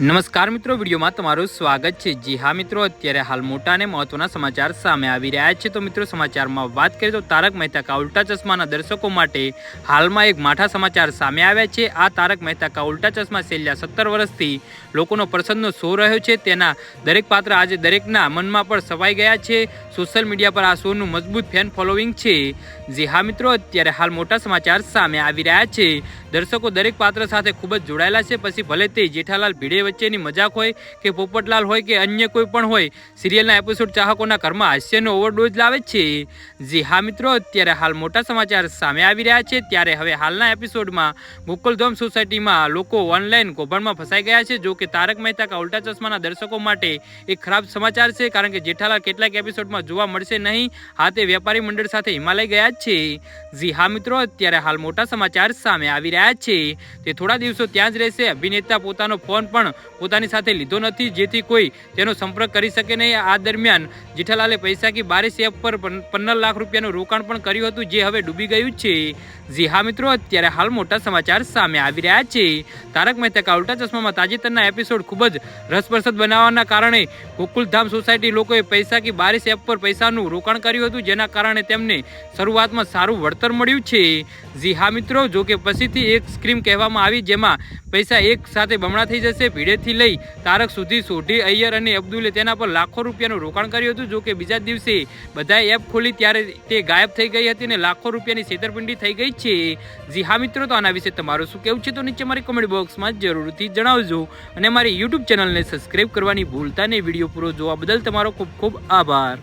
નમસ્કાર મિત્રો, વિડીયોમાં તમારું સ્વાગત છે. જી હા મિત્રો, અત્યારે હાલ મોટા અને મહત્વના સમાચાર સામે આવી રહ્યા છે. તો મિત્રો, સમાચારમાં વાત કરીએ તો તારક મહેતા કા ઉલ્ટા ચશ્માના દર્શકો માટે હાલમાં એક માઠા સમાચાર સામે આવ્યા છે. આ તારક મહેતા કા ઉલ્ટા ચશ્મા છેલ્લા સત્તર વર્ષથી લોકોનો પ્રસન્નનો શો રહ્યો છે. તેના દરેક પાત્ર આજે દરેકના મનમાં પણ સવાઈ ગયા છે. સોશિયલ મીડિયા પર આ શોનું મજબૂત ફેન ફોલોવિંગ છે. જી હા મિત્રો, અત્યારે હાલ મોટા સમાચાર સામે આવી રહ્યા છે. દર્શકો દરેક પાત્ર સાથે ખૂબ જ જોડાયેલા છે. પછી ભલે તે જેઠાલાલ ભીડે વચ્ચેની મજાક હોય કે પોપટલાલ હોય કે અન્ય કોઈ પણ હોય, સિરિયલના એપિસોડ ચાહકોના ઘરમાં હાસ્યનો ઓવરડોઝ લાવે છે. જી હા મિત્રો, અત્યારે હાલ મોટા સમાચાર સામે આવી રહ્યા છે. ત્યારે હવે હાલના એપિસોડમાં ગોકુલધામ સોસાયટીમાં લોકો ઓનલાઈન કૌભાંડમાં ફસાઈ ગયા છે. જો કે તારક મહેતા કા ઉલ્ટા ચશ્માના દર્શકો માટે એક ખરાબ સમાચાર છે, કારણ કે જેઠાલાલ કેટલાક એપિસોડમાં જોવા મળશે નહીં. હા, તે વેપારી મંડળ સાથે હિમાલય ગયા છે. જી હા મિત્રો, અત્યારે હાલ મોટા સમાચાર સામે આવી રહ્યા છે, તે થોડા દિવસો ત્યાં જ રહેશે. અભિનેતા પોતાનો ફોન પણ પોતાની સાથે લીધો નથી, જેથી કોઈ તેનો સંપર્ક કરી શકે નહીં. આ દરમિયાન જેઠાલાલે પૈસા કી બારીસ એપ પર પંદર લાખ રૂપિયાનું રોકાણ પણ કર્યું હતું, જે હવે ડૂબી ગયું છે. જી હા મિત્રો, અત્યારે હાલ મોટા સમાચાર સામે આવી રહ્યા છે. તારક મહેતા કા ઉલ્ટા ચશ્મામાં તાજેતરના એપિસોડ ખૂબ જ રસપ્રસદ બનાવવાના કારણે ગોકુલધામ સોસાયટી લોકોએ પૈસા કી બારીસ એપ પર પૈસાનું રોકાણ કર્યું હતું, જેના કારણે તેમને શરૂઆતમાં સારું વળતર મળ્યું છે. જી હા મિત્રો, જો કે પછીથી એક સ્કીમ કહેવામાં આવી જેમાં પૈસા એક સાથે બમણા થઈ જશે. ભીડેથી લઈ તારક સુધી સોઢી, અય્યર અને અબ્દુલે તેના પર લાખો રૂપિયાનું રોકાણ કર્યું હતું. જો કે બીજા દિવસે બધાએ એપ ખોલી ત્યારે તે ગાયબ થઈ ગઈ હતી અને લાખો રૂપિયાની છેતરપિંડી થઈ ગઈ છે. જી હા મિત્રો, તો આના વિશે તમારું શું કેવું છે તો નીચે મારી કમેન્ટ બોક્સમાં જરૂરથી જણાવજો અને મારી યુટ્યુબ ચેનલને સબસ્ક્રાઈબ કરવાની ભૂલતા નહીં. વીડિયો પૂરો જોવા બદલ તમારો ખૂબ ખૂબ આભાર.